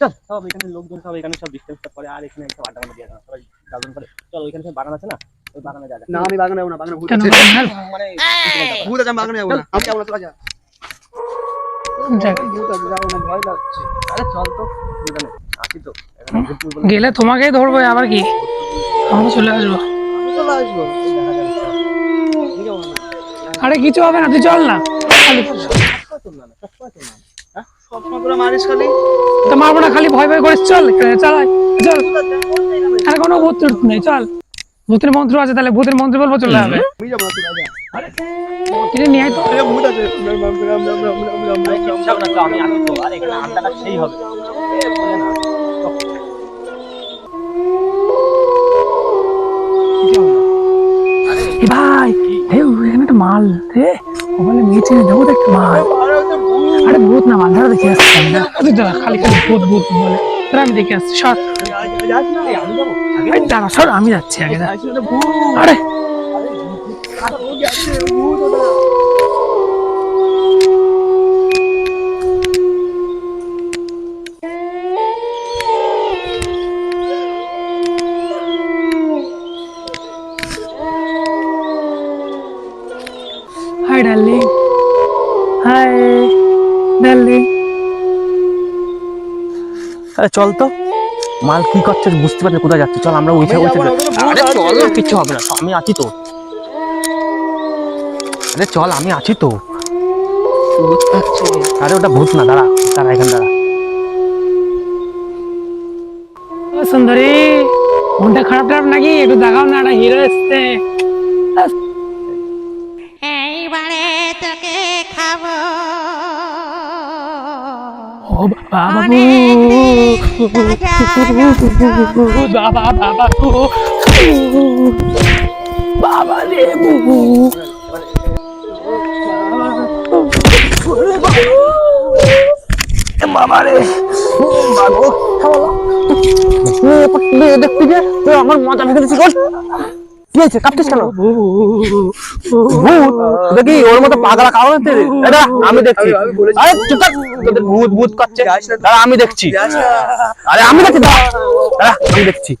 চল সব এখানে লোকজন সব এখানে সব করে আর এখানে সব আড্ডা মারা দিয়ে সবাই গার্লফ্রেন্ড করে। চল ওইখানে সব বাগান আছে না? ওই বাগানে যা না আমি বাগানে যাব না বাগানে ভূত আছে। মানে ভূত আছে বাগানে যাব না। আমি যাব না তোরা যা যাক, ভূত আছে যাব না ভয় লাগছে। আরে চল তো অসুবিধা নেই আসি তো। এখানে ভূত টুত বলে। গেলে তোমাকেই ধরবো আবার কি? আমরা চলে আসব। আমি চলে আসব। আরে কিছু হবে না তুই চল না। তোরা মারিস খালি তো মারবো না, খালি ভয় ভয় করে চল চালাই চল। আর কোনো ভূত নেই, চল। ভূতের মন্ত্র আছে, তাহলে ভূতের মন্ত্র বলব, চলে যাবে ভাই নিয়ে একটা মাল, রে। ওখানে মেয়েছে জগৎ একটা মাল। আরে ভূত না মান্ধারা দেখে আসছি খালি খালি ভূত ভূত বলে। আমি দেখে আসছি সর। দাঁড়া সর আমি যাচ্ছি আগে আরে। Hi, darling. Hi. ডার্লিং আরে চল তো। মাল কি করছে বুঝতে পারছি কোথায় যাচ্ছে। চল আমরা ওই আমি ওই যাব না, ওখানে ভূত আরে চল না, কিচ্ছু হবে না। আমি আছি তো। আরে চল আমি আছি তো। আরে ওটা ভূত না দাঁড়া দাঁড়া এখানে দাঁড়া। সুন্দরী মনটা খারাপ খারাপ নাকি? একটু দেখাও না একটা হিরো এসছে। এইবারে তোকে খাব। বাবা বাবা বাবা লেবু বাবা রে দেখতে গিয়ে আমার মজা ভেঙে দিচ্ছি কি হয়েছে? কাঁপছিস কেন? ভূত! দেখি ওর মতো পাগলা কারণ এটা আমি দেখছি। আরে চুপ তোদের ভূত ভূত করছে। দাঁড়া আমি দেখছি। আরে আমি দেখছি দাঁড়া। আমি দেখছি।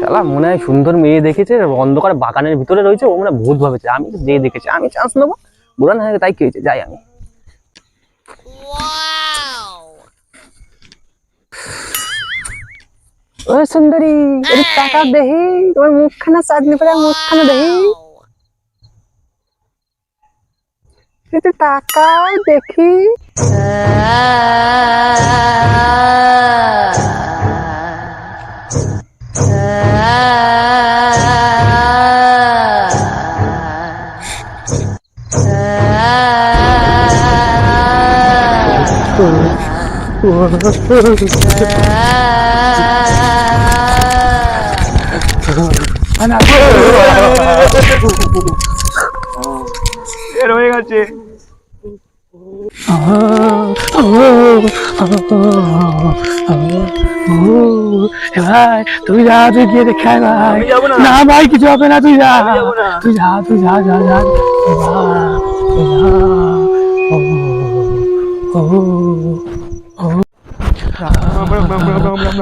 শালা মনে হয় সুন্দর মেয়ে দেখেছে অন্ধকার বাগানের ভিতরে রয়েছে ও মনে হয় ভূত ভাবেছে। আমি তো যে দেখেছি। আমি চান্স নেব। বুড়ান হয়ে তাই কি হয়েছে? যাই আমি। ও সুন্দরী এর টাকা দেহি তোমার মুখখানা চাঁদনি পরে মুখখানা দেহি একটু টাকা দেখি এর হয়ে গেছে ভাই তুই যা তুই গিয়ে দেখে ভাই না। ভাই কিছু হবে না তুই যা। তুই যা তুই যা যা যা রাম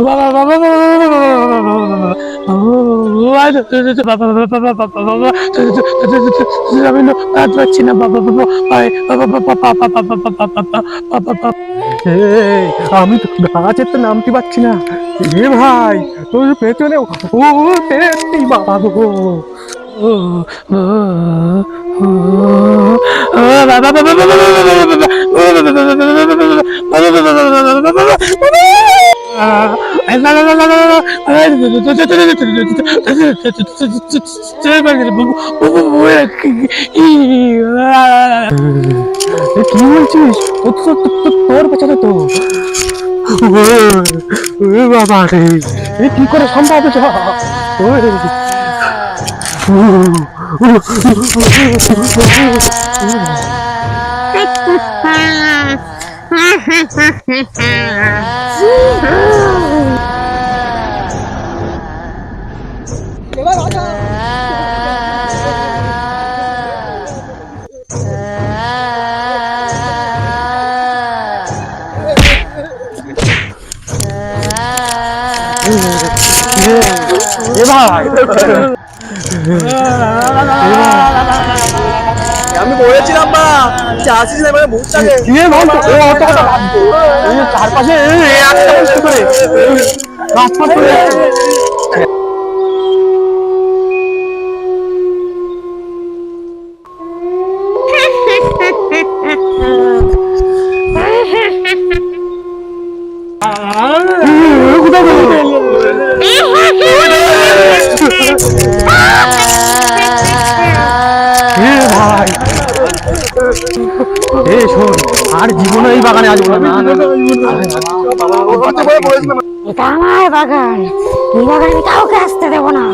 আমি আমি তো গাছের তো নামতে পারছি না। এ ভাই, তোর পেছনে ও বাবা বাবা কি বলছিস তোর পেছনে তো বাবা রে কি করে সম্ভব এটা? ওই, এ ভাই আমি বলেছিলাম মা যে আসিস না মানে ভূতটাকে এ ভাই? ও অত কথা দে। এই যে চারপাশে একটা বস্তু করে। রাস্তা করে ভাই। এ শোন আর জীবনে এই বাগানে আসব না। এটা আমার বাগান। এই বাগানে আমি কাউকে আসতে দেবো না।